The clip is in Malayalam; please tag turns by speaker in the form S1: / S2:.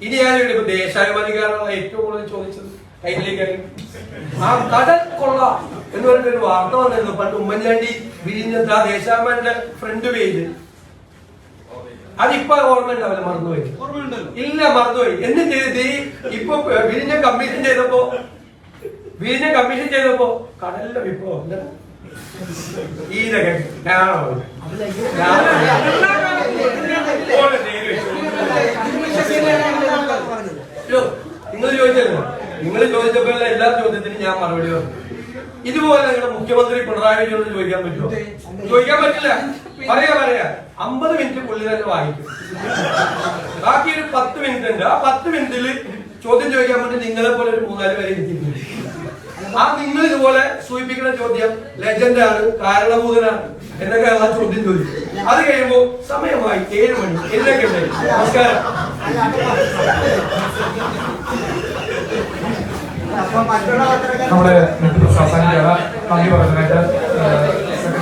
S1: ഇനി ഞാൻ ഇപ്പൊ ദേശാഭിമാനിക്കാരാണ് ഏറ്റവും കൂടുതൽ ചോദിച്ചത്? കയ്യിലേക്ക് ആ കടൽ കൊള്ള എന്ന് പറഞ്ഞൊരു വാർത്ത വന്നിരുന്നു. പണ്ട് ഉമ്മൻചാണ്ടി വിരിഞ്ഞത് ആ ദേശാഭിമാനിന്റെ ഫ്രണ്ട് പേജ് അതിപ്പോ ഓർമ്മ ഉണ്ടാവില്ല മറന്നുപോയി ഇല്ല മറന്നുപോയി. എന്നിട്ട് ഇത് ഇപ്പൊ വിരിഞ്ഞ കമ്മീഷൻ ചെയ്തപ്പോ വിരിഞ്ഞ കമ്മീഷൻ ചെയ്തപ്പോ കടലിന്റെ വിപ്ലവം. എന്താ? ഈ രകം ഞാനോ നിങ്ങൾ ചോദിച്ചല്ലോ നിങ്ങൾ ചോദിച്ചപ്പോ എല്ലാ ചോദ്യത്തിനും ഞാൻ മറുപടി പറഞ്ഞു. ഇതുപോലെ നിങ്ങളുടെ മുഖ്യമന്ത്രി പിണറായി വിജയനോട് ചോദിക്കാൻ പറ്റുമോ? ചോദിക്കാൻ പറ്റില്ല. പറയാ പറയാ. അമ്പത് മിനിറ്റിനുള്ളിൽ തന്നെ വായിക്കും. ബാക്കി ഒരു പത്ത് മിനിറ്റ് ഉണ്ട് ആ പത്ത് മിനിറ്റിൽ ചോദ്യം ചോദിക്കാൻ വേണ്ടി നിങ്ങളെ പോലെ ഒരു മൂന്നാൽ പേരെ എത്തിയിട്ടുണ്ട് ആ നിങ്ങൾ ഇതുപോലെ സൂചിപ്പിക്കുന്ന ചോദ്യം ലെജൻഡ് ആണ് കാരണഭൂതനാണ് എന്നൊക്കെ ആ ചോദ്യം ചോദിക്കും. അത് കഴിയുമ്പോ സമയമായി ഏഴ് മണി. എന്നൊക്കെ നമസ്കാരം.
S2: നമ്മുടെ അവസാനിക്കുകയാണ് നന്ദി സെക്രട്ടറി